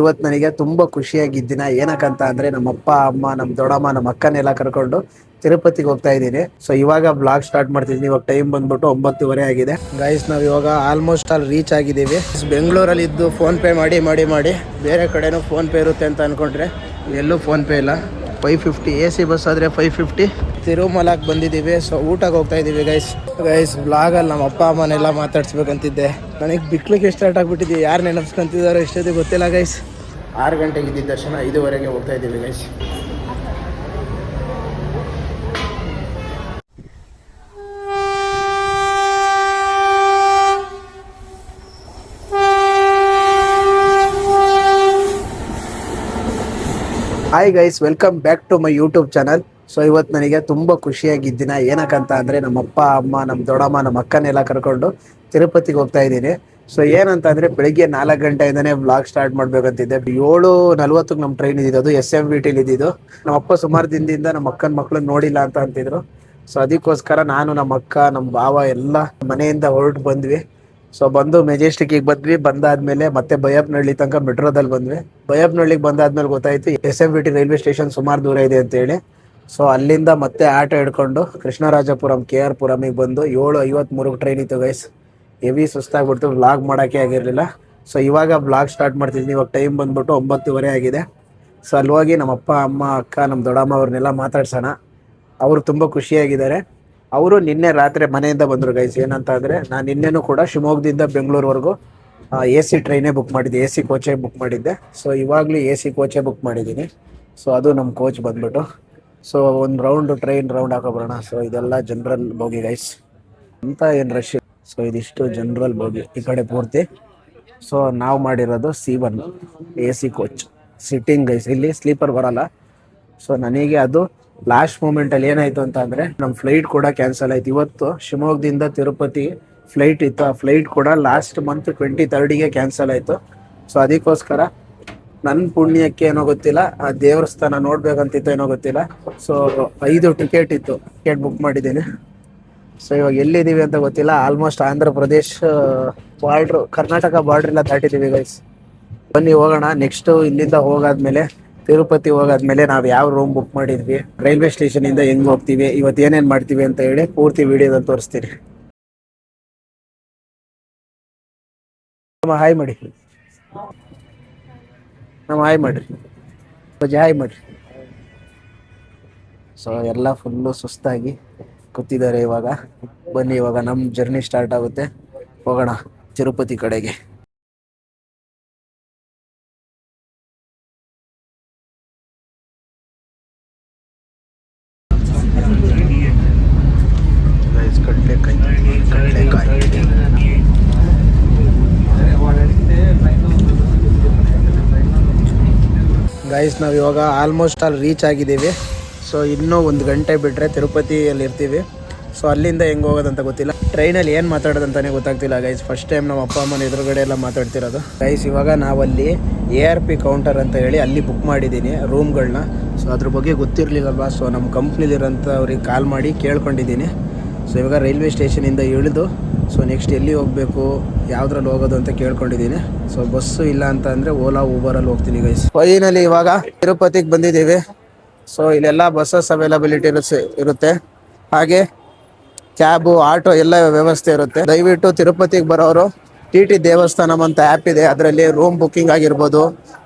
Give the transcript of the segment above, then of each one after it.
ಇವತ್ತು ನನಗೆ ತುಂಬಾ ಖುಷಿಯಾಗಿದ್ದಿನ ಏನಕ್ಕಂತ ಅಂದರೆ ನಮ್ಮ ಅಪ್ಪ ಅಮ್ಮ ನಮ್ಮ ದೊಡ್ಡಮ್ಮ ನಮ್ಮ ಅಕ್ಕನೆಲ್ಲ ಕರ್ಕೊಂಡು ತಿರುಪತಿಗೆ ಹೋಗ್ತಾ ಇದ್ದೀನಿ. ಸೊ ಇವಾಗ ಬ್ಲಾಗ್ ಸ್ಟಾರ್ಟ್ ಮಾಡ್ತಿದ್ದೀನಿ. ಇವಾಗ ಟೈಮ್ ಬಂದ್ಬಿಟ್ಟು ಒಂಬತ್ತುವರೆ ಆಗಿದೆ. ಗೈಸ್ ನಾವು ಇವಾಗ ಆಲ್ಮೋಸ್ಟ್ ಅಲ್ಲಿ ರೀಚ್ ಆಗಿದ್ದೀವಿ. ಬೆಂಗಳೂರಲ್ಲಿ ಇದ್ದು ಫೋನ್ ಪೇ ಮಾಡಿ ಮಾಡಿ ಮಾಡಿ ಬೇರೆ ಕಡೆನೂ ಫೋನ್ ಪೇ ಇರುತ್ತೆ ಅಂತ ಅನ್ಕೊಂಡ್ರೆ, ಎಲ್ಲೂ ಫೋನ್ ಪೇ ಇಲ್ಲ. Five fifty A C bus ಆದರೆ ಫೈವ್ ಫಿಫ್ಟಿ ತಿರುಮಲಕ್ಕೆ ಬಂದಿದ್ದೀವಿ ಸೊ ಊಟಕ್ಕೆ ಹೋಗ್ತಾ ಇದ್ದೀವಿ ಗೈಸ್ ಗೈಸ್ ಬ್ಲಾಗಲ್ಲಿ ನಮ್ಮ ಅಪ್ಪ ಅಮ್ಮನೆಲ್ಲ ಮಾತಾಡ್ಸ್ಬೇಕಂತಿದ್ದೆ. ನನಗೆ ಬಿಕ್ಲಿಕ್ಕೆ ಸ್ಟಾರ್ಟ್ ಆಗಿಬಿಟ್ಟಿದ್ದೆ. ಯಾರು ನೆನಪಿಸ್ಕೊಂತಿದ್ದಾರೋ ಎಷ್ಟೊತ್ತಿಗೆ ಗೊತ್ತಿಲ್ಲ ಗೈಸ್ ಆರು ಗಂಟೆಗೆ ಇದ್ದಿದ್ದ ದರ್ಶನ ಐದುವರೆಗೆ ಹೋಗ್ತಾ ಇದ್ದೀವಿ guys hi guys welcome back to my YouTube channel so ಇವತ್ತು ನನಗೆ ತುಂಬ ಖುಷಿಯಾಗಿದ್ದಿನ ಏನಕ್ಕಂತ ಅಂದರೆ ನಮ್ಮ ಅಪ್ಪ ಅಮ್ಮ ನಮ್ಮ ದೊಡ್ಡಮ್ಮ ನಮ್ಮ ಅಕ್ಕನೆಲ್ಲ ಕರ್ಕೊಂಡು ತಿರುಪತಿಗೆ ಹೋಗ್ತಾ ಇದ್ದೀನಿ. ಸೊ ಏನಂತ ಅಂದರೆ ಬೆಳಿಗ್ಗೆ ನಾಲ್ಕು ಗಂಟೆಯಿಂದನೇ ಬ್ಲಾಗ್ ಸ್ಟಾರ್ಟ್ ಮಾಡಬೇಕಂತಿದ್ದೆ. ಏಳು ನಲ್ವತ್ತಕ್ಕೆ ನಮ್ಮ ಟ್ರೈನ್ ಇದ್ದಿದ್ದು ಎಸ್ ಎಂ ವಿ ಟಿಲಿ ಇದ್ದಿದ್ದು. ನಮ್ಮ ಅಪ್ಪ ಸುಮಾರು ದಿನದಿಂದ ನಮ್ಮ ಅಕ್ಕನ ಮಕ್ಕಳು ನೋಡಿಲ್ಲ ಅಂತ ಅಂತಿದ್ರು. ಸೊ ಅದಕ್ಕೋಸ್ಕರ ನಾನು ನಮ್ಮ ಅಕ್ಕ ನಮ್ಮ ಭಾವ ಎಲ್ಲ ಮನೆಯಿಂದ ಹೊರಟು ಬಂದ್ವಿ. ಸೊ ಬಂದು ಮೆಜೆಸ್ಟಿಕ್ಕಿಗೆ ಬಂದ್ವಿ. ಬಂದಾದ್ಮೇಲೆ ಮತ್ತೆ ಬಯಪ್ನಹಳ್ಳಿ ತನಕ ಮೆಟ್ರೋದಲ್ಲಿ ಬಂದ್ವಿ. ಬಯಪ್ನಹಳ್ಳಿಗೆ ಬಂದಾದ್ಮೇಲೆ ಗೊತ್ತಾಯ್ತು S M B T railway station ಸುಮಾರು ದೂರ ಇದೆ ಅಂತೇಳಿ ಸೊ ಅಲ್ಲಿಂದ ಮತ್ತೆ ಆಟೋ ಹಿಡ್ಕೊಂಡು ಕೃಷ್ಣರಾಜಪುರಂ, ಕೆ ಆರ್ ಪುರಮಿಗೆ ಬಂದು ಏಳು ಐವತ್ಮೂರಕ್ಕೆ ಟ್ರೈನ್ ಇತ್ತು ಗೈಸ್ ಹೆವಿ ಸುಸ್ತಾಗ್ಬಿಡ್ತು ವ್ಲಾಗ್ ಮಾಡೋಕ್ಕೆ ಆಗಿರಲಿಲ್ಲ. ಸೊ ಇವಾಗ ಬ್ಲಾಗ್ ಸ್ಟಾರ್ಟ್ ಮಾಡ್ತಿದ್ದೀನಿ ಇವಾಗ ಟೈಮ್ ಬಂದ್ಬಿಟ್ಟು ಒಂಬತ್ತುವರೆ ಆಗಿದೆ. ಸೊ ಅಲ್ಲಿ ಹೋಗಿ ನಮ್ಮ ಅಪ್ಪ ಅಮ್ಮ, ಅಕ್ಕ ನಮ್ಮ ದೊಡ್ಡಮ್ಮ ಅವ್ರನ್ನೆಲ್ಲ ಮಾತಾಡ್ಸೋಣ. ಅವರು ತುಂಬ ಖುಷಿಯಾಗಿದ್ದಾರೆ. ಅವರು ನಿನ್ನೆ ರಾತ್ರಿ ಮನೆಯಿಂದ ಬಂದರು ಗೈಸ್ ಏನಂತ ಅಂದರೆ ನಾನು ನಿನ್ನೆನೂ ಕೂಡ ಶಿವಮೊಗ್ಗದಿಂದ ಬೆಂಗಳೂರುವರೆಗೂ ಎ ಸಿ ಟ್ರೈನೇ ಬುಕ್ ಮಾಡಿದ್ದೆ. ಎ ಸಿ ಕೋಚೇ ಬುಕ್ ಮಾಡಿದ್ದೆ. ಸೊ ಇವಾಗಲೂ ಎ ಸಿ ಕೋಚೇ ಬುಕ್ ಮಾಡಿದ್ದೀನಿ. ಸೊ ಅದು ನಮ್ಮ ಕೋಚ್ ಬಂದ್ಬಿಟ್ಟು. ಸೊ ಒಂದು ರೌಂಡ್ ಟ್ರೈನ್ ರೌಂಡ್ ಹಾಕೋಬರೋಣ ಸೊ ಇದೆಲ್ಲ ಜನರಲ್ ಬೋಗಿ ಗೈಸ್ ಅಂತ ಏನು ರಶ್ ಸೊ ಇದಿಷ್ಟು ಜನರಲ್ ಬೋಗಿ ಈ ಕಡೆ ಪೂರ್ತಿ. ಸೊ ನಾವು ಮಾಡಿರೋದು C one A C coach sitting guys ಇಲ್ಲಿ ಸ್ಲೀಪರ್ ಬರಲ್ಲ. ಸೊ ನನಗೆ ಅದು ಲಾಸ್ಟ್ ಮೂಮೆಂಟ್ ಅಲ್ಲಿ ಏನಾಯ್ತು ಅಂತ ಅಂದ್ರೆ ನಮ್ಮ ಫ್ಲೈಟ್ ಕೂಡ ಕ್ಯಾನ್ಸಲ್ ಆಯ್ತು. ಇವತ್ತು ಶಿವಮೊಗ್ಗದಿಂದ ತಿರುಪತಿ ಫ್ಲೈಟ್ ಇತ್ತು. ಆ ಫ್ಲೈಟ್ ಕೂಡ ಲಾಸ್ಟ್ ಮಂತ್ ಟ್ವೆಂಟಿ ತರ್ಡಿಗೆ ಕ್ಯಾನ್ಸಲ್ ಆಯ್ತು. ಸೊ ಅದಕ್ಕೋಸ್ಕರ ನನ್ನ ಪುಣ್ಯಕ್ಕೆ ಏನೋ ಗೊತ್ತಿಲ್ಲ, ಆ ದೇವಸ್ಥಾನ ನೋಡ್ಬೇಕಂತಿತ್ತು ಏನೋ ಗೊತ್ತಿಲ್ಲ. ಸೊ ಐದು ಟಿಕೆಟ್ ಇತ್ತು ಟಿಕೆಟ್ ಬುಕ್ ಮಾಡಿದ್ದೀನಿ. ಸೊ ಇವಾಗ ಎಲ್ಲಿದ್ದೀವಿ ಅಂತ ಗೊತ್ತಿಲ್ಲ. Almost Andhra Pradesh border Karnataka border ಎಲ್ಲ ದಾಟಿದ್ದೀವಿ ಗೈಸ್ ಬನ್ನಿ ಹೋಗೋಣ. ನೆಕ್ಸ್ಟ್ ಇಲ್ಲಿಂದ ಹೋಗಾದ್ಮೇಲೆ ತಿರುಪತಿ ಹೋಗಾದ್ಮೇಲೆ ನಾವು ಯಾವ ರೂಮ್ ಬುಕ್ ಮಾಡಿದ್ವಿ ರೈಲ್ವೆ ಸ್ಟೇಷನ್ ಇಂದ ಹೆಂಗ್ ಹೋಗ್ತೀವಿ ಇವತ್ತು ಏನೇನ್ ಮಾಡ್ತೀವಿ ಅಂತ ಹೇಳಿ ಪೂರ್ತಿ ವಿಡಿಯೋದಲ್ಲಿ ತೋರಿಸ್ತೀನಿ. ನಮ್ಮ ಹಾಯ್ ಮಾಡಿ ನಮ್ಮ ಹಾಯ್ ಮಾಡ್ರಿ. ಹಾಯ್ ಮಾಡ್ರಿ. ಸೊ ಎಲ್ಲ ಫುಲ್ಲು ಸುಸ್ತಾಗಿ ಕೂತಿದ್ದಾರೆ ಇವಾಗ. ಬನ್ನಿ ಇವಾಗ ನಮ್ಮ ಜರ್ನಿ ಸ್ಟಾರ್ಟ್ ಆಗುತ್ತೆ. ಹೋಗೋಣ ತಿರುಪತಿ ಕಡೆಗೆ. ಗೈಸ್ ನಾವು ಇವಾಗ ಆಲ್ಮೋಸ್ಟ್ ಅಲ್ಲಿ ರೀಚ್ ಆಗಿದ್ದೀವಿ. ಸೊ ಇನ್ನೂ ಒಂದು ಗಂಟೆ ಬಿಟ್ಟರೆ ತಿರುಪತಿಯಲ್ಲಿ ಇರ್ತೀವಿ. ಸೊ ಅಲ್ಲಿಂದ ಹೆಂಗೆ ಹೋಗೋದಂತ ಗೊತ್ತಿಲ್ಲ. ಟ್ರೈನಲ್ಲಿ ಏನು ಮಾತಾಡೋದಂತಾನೆ ಗೊತ್ತಾಗ್ತಿಲ್ಲ ಗೈಸ್ ಫಸ್ಟ್ ಟೈಮ್ ನಮ್ಮ ಅಪ್ಪ, ಅಮ್ಮನ ಎದುರುಗಡೆ ಎಲ್ಲ ಮಾತಾಡ್ತಿರೋದು. ಗೈಸ್ ಇವಾಗ ನಾವಲ್ಲಿ ಎ ಆರ್ ಪಿ ಕೌಂಟರ್ ಅಂತ ಹೇಳಿ ಅಲ್ಲಿ ಬುಕ್ ಮಾಡಿದ್ದೀನಿ ರೂಮ್ಗಳನ್ನ ಸೊ ಅದ್ರ ಬಗ್ಗೆ ಗೊತ್ತಿರಲಿಲ್ಲಲ್ವಾ? ಸೊ ನಮ್ಮ ಕಂಪ್ನಿಲಿರೋಂಥವ್ರಿಗೆ ಕಾಲ್ ಮಾಡಿ ಕೇಳ್ಕೊಂಡಿದ್ದೀನಿ. ಸೊ ಇವಾಗ ರೈಲ್ವೆ ಸ್ಟೇಷನಿಂದ ಇಳಿದು ಸೊ ನೆಕ್ಸ್ಟ್ ಎಲ್ಲಿ ಹೋಗಬೇಕು, ಯಾವ್ದ್ರಲ್ಲಿ ಹೋಗೋದು ಅಂತ ಕೇಳ್ಕೊಂಡಿದ್ದೀನಿ. ಸೊ ಬಸ್ಸು ಇಲ್ಲ ಅಂತ ಅಂದರೆ ಓಲಾ ಊಬರಲ್ಲಿ ಹೋಗ್ತೀನಿ ಗೈಸ್ ಫೈನಲಿ ಇವಾಗ ತಿರುಪತಿಗೆ ಬಂದಿದ್ದೀವಿ. ಸೊ ಇಲ್ಲೆಲ್ಲ ಬಸ್ಸಸ್ ಅವೈಲಬಿಲಿಟಿ ಇರುತ್ತೆ ಹಾಗೆ ಕ್ಯಾಬು ಆಟೋ ಎಲ್ಲ ವ್ಯವಸ್ಥೆ ಇರುತ್ತೆ. ದಯವಿಟ್ಟು ತಿರುಪತಿಗೆ ಬರೋರು, ಟಿ ಟಿ ದೇವಸ್ಥಾನಂ ಅಂತ ಆ್ಯಪ್ ಇದೆ. ಅದರಲ್ಲಿ ರೂಮ್ ಬುಕ್ಕಿಂಗ್ ಆಗಿರ್ಬೋದು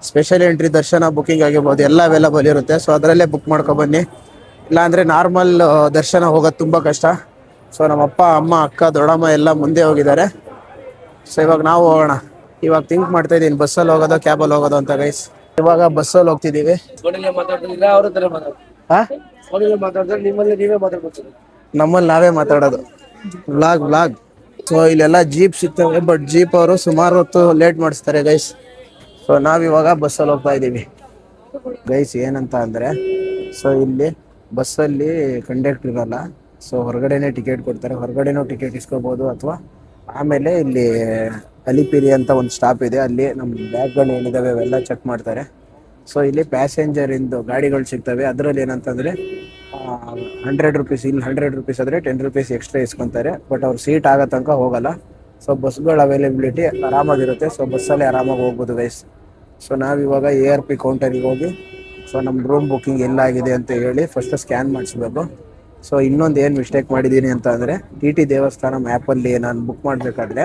ಸ್ಪೆಷಲ್ ಎಂಟ್ರಿ ದರ್ಶನ ಬುಕ್ಕಿಂಗ್ ಆಗಿರ್ಬೋದು, ಎಲ್ಲ ಅವೈಲಬಲ್ ಇರುತ್ತೆ. ಸೊ ಅದರಲ್ಲೇ ಬುಕ್ ಮಾಡ್ಕೊಬನ್ನಿ ಇಲ್ಲಾಂದರೆ ನಾರ್ಮಲ್ ದರ್ಶನ ಹೋಗೋದು ತುಂಬ ಕಷ್ಟ. ಸೊ ನಮ್ಮಪ್ಪ ಅಮ್ಮ ಅಕ್ಕ ದೊಡ್ಡಮ್ಮ ಎಲ್ಲ ಮುಂದೆ ಹೋಗಿದ್ದಾರೆ. ಸೊ ಇವಾಗ ನಾವು ಹೋಗೋಣ. ಇವಾಗ ಥಿಂಕ್ ಮಾಡ್ತಾ ಇದ್ದೀನಿ ಬಸ್ಸಲ್ಲಿ ಹೋಗೋದು ಕ್ಯಾಬಲ್ಲಿ ಹೋಗೋದು ಅಂತ ಗೈಸ್ ಇವಾಗ ಬಸ್ಸಲ್ಲಿ ಹೋಗ್ತಿದ್ದೀವಿ. ನಮ್ಮಲ್ಲಿ ನಾವೇ ಮಾತಾಡೋದು. ಬ್ಲಾಗ್ ಬ್ಲಾಗ್ ಸೊ ಇಲ್ಲೆಲ್ಲ ಜೀಪ್ ಸಿಗ್ತವೆ ಬಟ್ ಜೀಪ್ ಅವರು ಸುಮಾರು ಹೊತ್ತು ಲೇಟ್ ಮಾಡಿಸ್ತಾರೆ ಗೈಸ್ ಸೊ ನಾವಿವಾಗ ಬಸ್ಸಲ್ಲಿ ಹೋಗ್ತಾ ಇದ್ದೀವಿ. ಗೈಸ್ ಏನಂತ ಅಂದರೆ ಸೊ ಇಲ್ಲಿ ಬಸ್ಸಲ್ಲಿ ಕಂಡಕ್ಟರ್ ಇರಲ್ಲ. ಸೊ ಹೊರಗಡೆನೆ ಟಿಕೆಟ್ ಕೊಡ್ತಾರೆ. ಹೊರಗಡೆನೂ ಟಿಕೆಟ್ ಇಸ್ಕೋಬೋದು ಅಥವಾ ಆಮೇಲೆ ಇಲ್ಲಿ ಅಲಿಪಿರಿ ಅಂತ ಒಂದು ಸ್ಟಾಪ್ ಇದೆ. ಅಲ್ಲಿ ನಮ್ಮ ಬ್ಯಾಗ್ಗಳು ಏನಿದಾವೆ ಅವೆಲ್ಲ ಚೆಕ್ ಮಾಡ್ತಾರೆ. ಸೊ ಇಲ್ಲಿ ಪ್ಯಾಸೆಂಜರಿಂದು ಗಾಡಿಗಳು ಸಿಗ್ತವೆ. ಅದರಲ್ಲಿ ಏನಂತಂದ್ರೆ ಹಂಡ್ರೆಡ್ ರುಪೀಸ್ ಇಲ್ಲಿ ಹಂಡ್ರೆಡ್ ರುಪೀಸ್ ಆದರೆ ಟೆನ್ ರುಪೀಸ್ ಎಕ್ಸ್ಟ್ರಾ ಇಸ್ಕೊತಾರೆ. ಬಟ್ ಅವ್ರು ಸೀಟ್ ಆಗೋ ತನಕ ಹೋಗಲ್ಲ. ಸೊ ಬಸ್ಗಳ ಅವೈಲೇಬಿಲಿಟಿ ಆರಾಮಾಗಿರುತ್ತೆ. ಸೊ ಬಸ್ಸಲ್ಲಿ ಆರಾಮಾಗಿ ಹೋಗ್ಬೋದು ಗೈಸ್ ಸೊ ನಾವಿವಾಗ ಎ ಆರ್ ಪಿ ಕೌಂಟರಿಗೆ ಹೋಗಿ ಸೊ ನಮ್ಮ ರೂಮ್ ಬುಕ್ಕಿಂಗ್ ಎಲ್ಲಾಗಿದೆ ಅಂತ ಹೇಳಿ ಫಸ್ಟ್ ಸ್ಕ್ಯಾನ್ ಮಾಡಿಸ್ಬೇಕು. ಸೊ ಇನ್ನೊಂದು ಏನು ಮಿಸ್ಟೇಕ್ ಮಾಡಿದ್ದೀನಿ ಅಂತ ಅಂದರೆ ಟಿ ಟಿ ದೇವಸ್ಥಾನ ಮ್ಯಾಪಲ್ಲಿ ನಾನು ಬುಕ್ ಮಾಡಬೇಕಾದ್ರೆ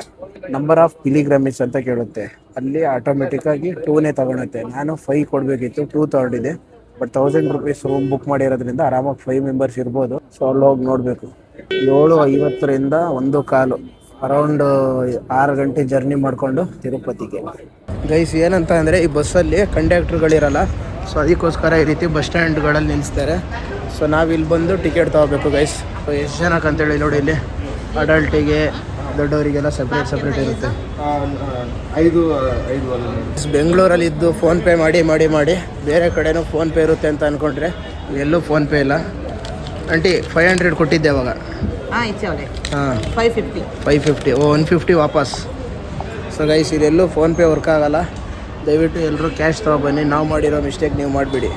ನಂಬರ್ ಆಫ್ ಪಿಲಿಗ್ರಮಿಸ್ ಅಂತ ಕೇಳುತ್ತೆ. ಅಲ್ಲಿ ಆಟೋಮೆಟಿಕ್ಕಾಗಿ ಟೂನೇ ತಗೊಳುತ್ತೆ. ನಾನು ಫೈವ್ ಕೊಡಬೇಕಿತ್ತು ಟೂ ತಗೊಂಡಿದ್ದೆ but thousand rupees room book ಮಾಡಿರೋದ್ರಿಂದ ಆರಾಮಾಗಿ ಫೈವ್ ಮೆಂಬರ್ಸ್ ಇರ್ಬೋದು. ಸೊ ಅಲ್ಲಿ ಹೋಗಿ ನೋಡಬೇಕು. ಏಳು ಐವತ್ತರಿಂದ ಒಂದು ಕಾಲು ಅರೌಂಡ್ ಆರು ಗಂಟೆ ಜರ್ನಿ ಮಾಡಿಕೊಂಡು ತಿರುಪತಿಗೆ. ಗೈಸ್ ಏನಂತ ಅಂದರೆ ಈ ಬಸ್ಸಲ್ಲಿ ಕಂಡಕ್ಟ್ರುಗಳಿರಲ್ಲ ಸೊ ಅದಕ್ಕೋಸ್ಕರ ಈ ರೀತಿ ಬಸ್ ಸ್ಟ್ಯಾಂಡ್ಗಳಲ್ಲಿ ನಿಲ್ಲಿಸ್ತಾರೆ ಸೊ ನಾವು ಇಲ್ಲಿ ಬಂದು ಟಿಕೆಟ್ ತೊಗೋಬೇಕು ಗೈಸ್ ಸೊ ಎಷ್ಟು ಜನಕ್ಕೆ ಅಂತೇಳಿ ನೋಡಿ ಇಲ್ಲಿ. ಅಡಲ್ಟಿಗೆ ದೊಡ್ಡವರಿಗೆಲ್ಲ ಸಪ್ರೇಟ್ ಸಪ್ರೇಟ್ ಇರುತ್ತೆ. ಐದು ಐದು ಬೆಂಗಳೂರಲ್ಲಿ ಇದ್ದು ಫೋನ್ ಪೇ ಮಾಡಿ ಮಾಡಿ ಮಾಡಿ. ಬೇರೆ ಕಡೆನೂ ಫೋನ್ ಪೇ ಇರುತ್ತೆ ಅಂತ ಅಂದ್ಕೊಂಡ್ರೆ ಎಲ್ಲೂ ಫೋನ್ ಪೇ ಇಲ್ಲ. ಆಂಟಿ ಫೈವ್ ಹಂಡ್ರೆಡ್ ಕೊಟ್ಟಿದ್ದೆ ಅವಾಗ. ಹಾಂ ಫೈವ್ ಫಿಫ್ಟಿ ಫೈವ್ ಫಿಫ್ಟಿ ಓ ಒನ್ ಫಿಫ್ಟಿ ವಾಪಸ್. ಸೊ ಗೈಸ್ ಇದೆಲ್ಲೂ ಫೋನ್ಪೇ ವರ್ಕ್ ಆಗಲ್ಲ. ದಯವಿಟ್ಟು ಎಲ್ಲರೂ ಕ್ಯಾಶ್ ತೊಗೊಬನ್ನಿ ನಾವು ಮಾಡಿರೋ ಮಿಸ್ಟೇಕ್ ನೀವು ಮಾಡಿಬಿಡಿ.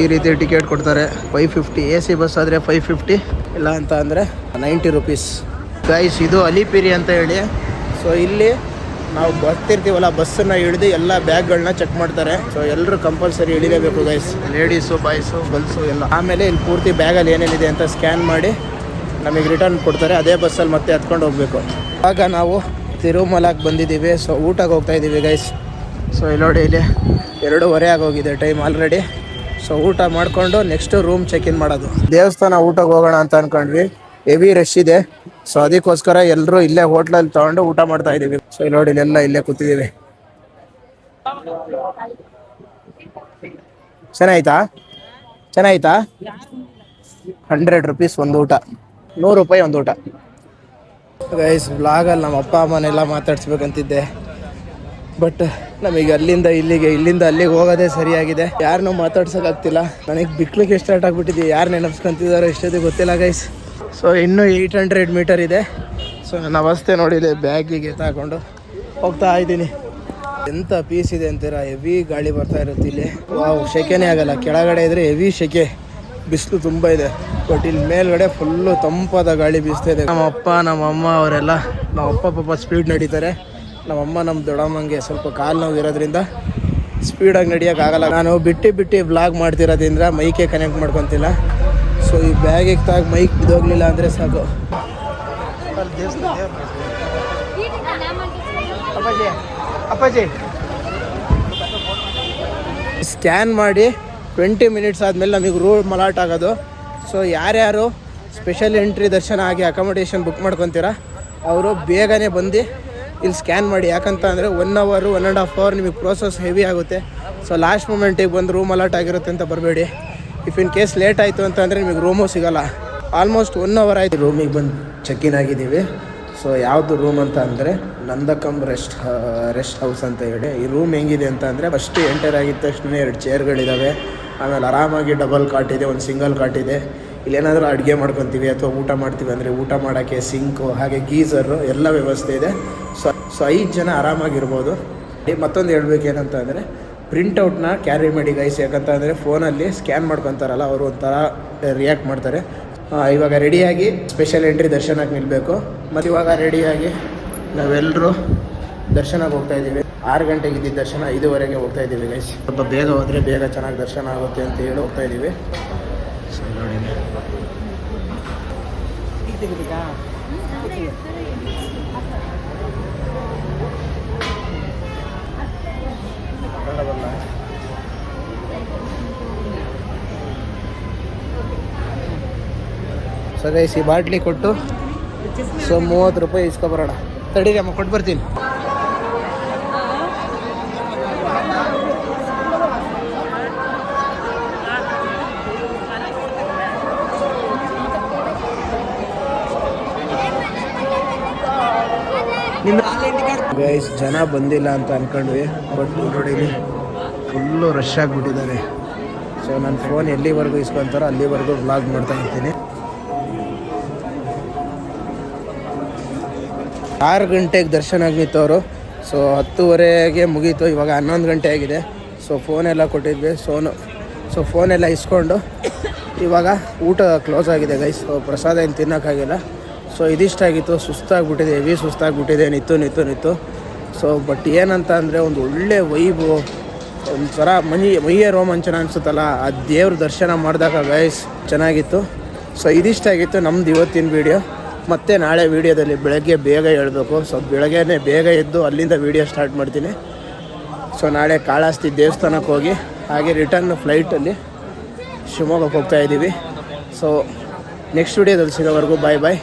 ಈ ರೀತಿ ಟಿಕೆಟ್ ಕೊಡ್ತಾರೆ. Five fifty A C bus ಆದರೆ ಫೈವ್ ಫಿಫ್ಟಿ ಇಲ್ಲ ಅಂತ ಅಂದರೆ ನೈಂಟಿ ರುಪೀಸ್ ಗೈಸ್ ಇದು ಅಲಿಪಿರಿ ಅಂತ ಹೇಳಿ. ಸೊ ಇಲ್ಲಿ ನಾವು ಬರ್ತಿರ್ತೀವಲ್ಲ ಬಸ್ಸನ್ನು ಹಿಡಿದು ಎಲ್ಲ ಬ್ಯಾಗ್ಗಳನ್ನ ಚೆಕ್ ಮಾಡ್ತಾರೆ. ಸೊ ಎಲ್ಲರೂ ಕಂಪಲ್ಸರಿ ಇಳಿಲೇಬೇಕು ಗೈಸ್ ಲೇಡೀಸು ಬಾಯ್ಸು ಗರ್ಲ್ಸು ಎಲ್ಲ. ಆಮೇಲೆ ಇಲ್ಲಿ ಪೂರ್ತಿ ಬ್ಯಾಗಲ್ಲಿ ಏನೇನಿದೆ ಅಂತ ಸ್ಕ್ಯಾನ್ ಮಾಡಿ ನಮಗೆ ರಿಟರ್ನ್ ಕೊಡ್ತಾರೆ. ಅದೇ ಬಸ್ಸಲ್ಲಿ ಮತ್ತೆ ಹತ್ಕೊಂಡು ಹೋಗ್ಬೇಕು. ಆಗ ನಾವು ತಿರುಮಲಕ್ಕೆ ಬಂದಿದ್ದೀವಿ. ಸೊ ಊಟಕ್ಕೆ ಹೋಗ್ತಾ ಇದ್ದೀವಿ ಗೈಸ್ ಸೊ ಇಲ್ಲಿ ನೋಡಿ ಇಲ್ಲಿ ಎರಡೂವರೆ ಆಗೋಗಿದೆ ಟೈಮ್ ಆಲ್ರೆಡಿ ಸೊ ಊಟ ಮಾಡಿಕೊಂಡು ನೆಕ್ಸ್ಟ್ ರೂಮ್ ಚೆಕ್ ಇನ್ ಮಾಡೋದು. ದೇವಸ್ಥಾನ ಊಟಕ್ಕೆ ಹೋಗೋಣ ಅಂತ ಅನ್ಕೊಂಡ್ವಿ. ಹೆವಿ ರಶ್ ಇದೆ. ಸೊ ಅದಕ್ಕೋಸ್ಕರ ಎಲ್ಲರೂ ಇಲ್ಲೇ ಹೋಟ್ಲಲ್ಲಿ ತಗೊಂಡು ಊಟ ಮಾಡ್ತಾ ಇದೀವಿ. ಸೊ ಇಲ್ಲಿ ನೋಡಿ ಇಲ್ಲೆಲ್ಲ ಇಲ್ಲೇ ಕೂತಿದ್ದೀವಿ. ಚೆನ್ನಾಯ್ತಾ ಚೆನ್ನಾಯ್ತಾ ಹಂಡ್ರೆಡ್ ರುಪೀಸ್ ಒಂದು ಊಟ. ನೂರು ರೂಪಾಯಿ ಒಂದು ಊಟ. ಗೈಸ್ ಬ್ಲಾಗಲ್ಲಿ ನಮ್ಮ ಅಪ್ಪ ಅಮ್ಮನೆಲ್ಲ ಮಾತಾಡ್ಸ್ಬೇಕಂತಿದ್ದೆ. ಬಟ್ ನಮಗೆ ಅಲ್ಲಿಂದ ಇಲ್ಲಿಗೆ, ಇಲ್ಲಿಂದ ಅಲ್ಲಿಗೆ ಹೋಗೋದೇ ಸರಿಯಾಗಿದೆ. ಯಾರನ್ನೂ ಮಾತಾಡ್ಸೋಕ್ಕಾಗ್ತಿಲ್ಲ. ನನಗೆ ಬಿಕ್ಲಿಕ್ಕೆ ಸ್ಟಾರ್ಟ್ ಆಗಿಬಿಟ್ಟಿದೆ. ಯಾರು ನೆನಪಿಸ್ಕೊಂತಿದ್ದಾರೋ ಎಷ್ಟೊತ್ತಿಗೆ ಗೊತ್ತಿಲ್ಲ ಗೈಸ್ ಸೊ ಇನ್ನೂ ಏಯ್ಟ್ ಹಂಡ್ರೆಡ್ ಮೀಟರ್ ಇದೆ. ಸೊ ನನ್ನ ಅವಸ್ಥೆ ನೋಡಿದೆ, ಬ್ಯಾಗಿಗೆ ತಗೊಂಡು ಹೋಗ್ತಾ ಇದ್ದೀನಿ. ಎಂಥ ಪೀಸ್ ಇದೆ ಅಂತೀರಾ? ಹೆವಿ ಗಾಳಿ ಬರ್ತಾ ಇರುತ್ತೆ ಇಲ್ಲಿ. ವಾವ್ ಶೆಕೆನೇ ಆಗಲ್ಲ. ಕೆಳಗಡೆ ಇದ್ರೆ ಹೆವಿ ಶೆಕೆ. ಬಿಸಿಲು ತುಂಬ ಇದೆ. ಬಟ್ ಇಲ್ಲಿ ಮೇಲ್ಗಡೆ ಫುಲ್ಲು ತಂಪಾದ ಗಾಳಿ ಬೀಸ್ತಾ ಇದೆ. ನಮ್ಮ ಅಪ್ಪ ನಮ್ಮ ಅಮ್ಮ ಅವರೆಲ್ಲ ನಮ್ಮ ಅಪ್ಪ ಪಾಪ ಸ್ಪೀಡ್ ನಡೀತಾರೆ. ನಮ್ಮ ಅಮ್ಮ ನಮ್ಮ ದೊಡ್ಡಮ್ಮಂಗೆ ಸ್ವಲ್ಪ ಕಾಲು ನೋವು ಇರೋದ್ರಿಂದ ಸ್ಪೀಡಾಗಿ ನಡಿಯೋಕ್ಕಾಗಲ್ಲ ನಾನು ಬಿಟ್ಟು ಬಿಟ್ಟು ಬ್ಲಾಗ್ ಮಾಡ್ತಿರೋದ್ರಿಂದ ಮೈಕೆ ಕನೆಕ್ಟ್ ಮಾಡ್ಕೊತಿಲ್ಲ. ಸೊ ಈ ಬ್ಯಾಗಿಗೆ ತಾಗ ಮೈಕ್ ಬಿದ್ದೋಗ್ಲಿಲ್ಲ ಅಂದರೆ ಸಾಕು. ಅಪ್ಪಾಜಿ ಸ್ಕ್ಯಾನ್ ಮಾಡಿ ಟ್ವೆಂಟಿ ಮಿನಿಟ್ಸ್ ಆದಮೇಲೆ ನಮಗೆ ರೂಲ್ ಮಲಾಟ್ ಆಗೋದು. ಸೊ ಯಾರ್ಯಾರು ಸ್ಪೆಷಲ್ ಎಂಟ್ರಿ ದರ್ಶನ ಆಗಿ ಅಕಾಮಿಡೇಷನ್ ಬುಕ್ ಮಾಡ್ಕೊತೀರಾ ಅವರು ಬೇಗನೆ ಬಂದು ಇಲ್ಲಿ ಸ್ಕ್ಯಾನ್ ಮಾಡಿ, ಯಾಕಂತ ಅಂದರೆ ಒನ್ ಅವರು ಒನ್ ಆ್ಯಂಡ್ ಹಾಫ್ ಅವರ್ ನಿಮಗೆ ಪ್ರೋಸೆಸ್ ಹೆವಿ ಆಗುತ್ತೆ. ಸೊ ಲಾಸ್ಟ್ ಮೂಮೆಂಟಿಗೆ ಬಂದು ರೂಮ್ ಅಲಾಟ್ ಆಗಿರುತ್ತೆ ಅಂತ ಬರಬೇಡಿ. ಇಫ್ ಇನ್ ಕೇಸ್ ಲೇಟ್ ಆಯಿತು ಅಂತ ಅಂದರೆ ನಿಮಗೆ ರೂಮು ಸಿಗಲ್ಲ. ಆಲ್ಮೋಸ್ಟ್ ಒನ್ ಅವರ್ ಆಯಿತು ರೂಮಿಗೆ ಬಂದು ಚೆಕ್ ಇನ್ ಆಗಿದ್ದೀವಿ. ಸೊ ಯಾವುದು ರೂಮ್ ಅಂತ ಅಂದರೆ ನಂದಕಂ ರೆಸ್ಟ್ ರೆಸ್ಟ್ ಹೌಸ್ ಅಂತ ಹೇಳಿ. ಈ ರೂಮ್ ಹೆಂಗಿದೆ ಅಂತ ಅಂದರೆ ಫಸ್ಟ್ ಎಂಟರ್ ಆಗಿದ ತಕ್ಷಣ ಎರಡು ಚೇರ್ಗಳಿದ್ದಾವೆ ಆಮೇಲೆ ಆರಾಮಾಗಿ ಡಬಲ್ ಕಾಟ್ ಇದೆ, ಒಂದು ಸಿಂಗಲ್ ಕಾಟ್ ಇದೆ. ಇಲ್ಲೇನಾದರೂ ಅಡುಗೆ ಮಾಡ್ಕೊತೀವಿ ಅಥವಾ ಊಟ ಮಾಡ್ತೀವಿ ಅಂದರೆ ಊಟ ಮಾಡೋಕ್ಕೆ ಸಿಂಕು, ಹಾಗೆ ಗೀಸರು, ಎಲ್ಲ ವ್ಯವಸ್ಥೆ ಇದೆ. ಸೊ ಸೊ ಐದು ಜನ ಆರಾಮಾಗಿರ್ಬೋದು. ಮತ್ತೊಂದು ಹೇಳ್ಬೇಕೇನಂತ ಅಂದರೆ ಪ್ರಿಂಟೌಟ್ನ ಕ್ಯಾರಿ ಮಾಡಿ ಗೈಸ್ ಯಾಕಂತ ಅಂದರೆ ಫೋನಲ್ಲಿ ಸ್ಕ್ಯಾನ್ ಮಾಡ್ಕೊತಾರಲ್ಲ, ಅವರು ಒಂಥರ ರಿಯಾಕ್ಟ್ ಮಾಡ್ತಾರೆ. ಇವಾಗ ರೆಡಿಯಾಗಿ ಸ್ಪೆಷಲ್ ಎಂಟ್ರಿ ದರ್ಶನಕ್ಕೆ ನಿಲ್ಲಬೇಕು ಮತ್ತು ಇವಾಗ ರೆಡಿಯಾಗಿ ನಾವೆಲ್ಲರೂ ದರ್ಶನಕ್ಕೆ ಹೋಗ್ತಾ ಇದ್ದೀವಿ. ಆರು ಗಂಟೆಗೆ ಇದ್ದಿದ್ದ ದರ್ಶನ ಐದುವರೆಗೆ ಹೋಗ್ತಾ ಇದ್ದೀವಿ ಗೈಸ್ ಸ್ವಲ್ಪ ಬೇಗ ಹೋದರೆ ಬೇಗ ಚೆನ್ನಾಗಿ ದರ್ಶನ ಆಗುತ್ತೆ ಅಂತ ಹೇಳಿ ಹೋಗ್ತಾ ಇದ್ದೀವಿ. ಸೊ ನೋಡಿ. ಸೊ ಈ ಬಾಟ್ಲಿ ಕೊಟ್ಟು ಸೊ ಮೂವತ್ತು ರೂಪಾಯಿ ಇಸ್ಕೊಬರೋಣ. ತಡೀರಿ ಅಮ್ಮ ಕೊಟ್ಟು ಬರ್ತೀನಿ ಗೈಸ್ ಜನ ಬಂದಿಲ್ಲ ಅಂತ ಅನ್ಕೊಂಡ್ವಿ ಬಟ್ ನೋಡಿ ಫುಲ್ಲು ರಶ್ ಆಗಿಬಿಟ್ಟಿದ್ದಾರೆ. ಸೊ ನನ್ನ ಫೋನ್ ಎಲ್ಲಿವರೆಗೂ ಇಸ್ಕೊಂತಾರೋ ಅಲ್ಲಿವರೆಗೂ ಬ್ಲಾಗ್ ಮಾಡ್ತಾ ಇರ್ತೀನಿ. ಆರು ಗಂಟೆಗೆ ದರ್ಶನ ಆಗಿತ್ತು ಅವರು. ಸೊ ಹತ್ತುವರೆಗೆ ಮುಗೀತು, ಇವಾಗ ಹನ್ನೊಂದು ಗಂಟೆ ಆಗಿದೆ. ಸೊ ಫೋನೆಲ್ಲ ಕೊಟ್ಟಿದ್ವಿ. ಸೋನು ಸೊ ಫೋನೆಲ್ಲ ಇಸ್ಕೊಂಡು ಇವಾಗ ಊಟ ಕ್ಲೋಸ್ ಆಗಿದೆ ಗೈಸ್ ಸೊ ಪ್ರಸಾದ ಏನು ತಿನ್ನೋಕ್ಕಾಗಿಲ್ಲ. ಸೊ ಇದಿಷ್ಟಾಗಿತ್ತು ಸುಸ್ತಾಗಿಬಿಟ್ಟಿದೆ. ಹೆವಿ ಸುಸ್ತಾಗಿಬಿಟ್ಟಿದೆ. ನಿತ್ತು ನಿತ್ತು ನಿತ್ತು ಸೊ ಬಟ್ ಏನಂತ ಅಂದರೆ ಒಂದು ಒಳ್ಳೆ ವೈಬು ಒಂಥರ ಮನಿ ಮೈಯ ರೋಮಾಂಚನ ಅನಿಸುತ್ತಲ್ಲ, ಆ ದೇವ್ರ ದರ್ಶನ ಮಾಡಿದಾಗ ಗೈಸ್ ಚೆನ್ನಾಗಿತ್ತು. ಸೊ ಇದಿಷ್ಟಾಗಿತ್ತು ನಮ್ದು ಇವತ್ತಿನ ವೀಡಿಯೋ ಮತ್ತೆ ನಾಳೆ ವೀಡಿಯೋದಲ್ಲಿ ಬೆಳಗ್ಗೆ ಬೇಗ ಹೇಳಬೇಕು. ಸೊ ಬೆಳಗ್ಗೆನೇ ಬೇಗ ಎದ್ದು ಅಲ್ಲಿಂದ ವೀಡಿಯೋ ಸ್ಟಾರ್ಟ್ ಮಾಡ್ತೀನಿ. ಸೊ ನಾಳೆ ಕಾಳಾಸ್ತಿ ದೇವಸ್ಥಾನಕ್ಕೆ ಹೋಗಿ, ಹಾಗೆ ರಿಟರ್ನ್ ಫ್ಲೈಟಲ್ಲಿ ಶಿವಮೊಗ್ಗಕ್ಕೆ ಹೋಗ್ತಾ ಇದ್ದೀವಿ ಸೊ ನೆಕ್ಸ್ಟ್ ವೀಡಿಯೋದಲ್ಲಿ ಸಿಗೋವರೆಗೂ ಬಾಯ್ ಬಾಯ್